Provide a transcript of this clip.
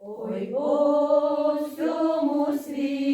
Ой, по всьому світі.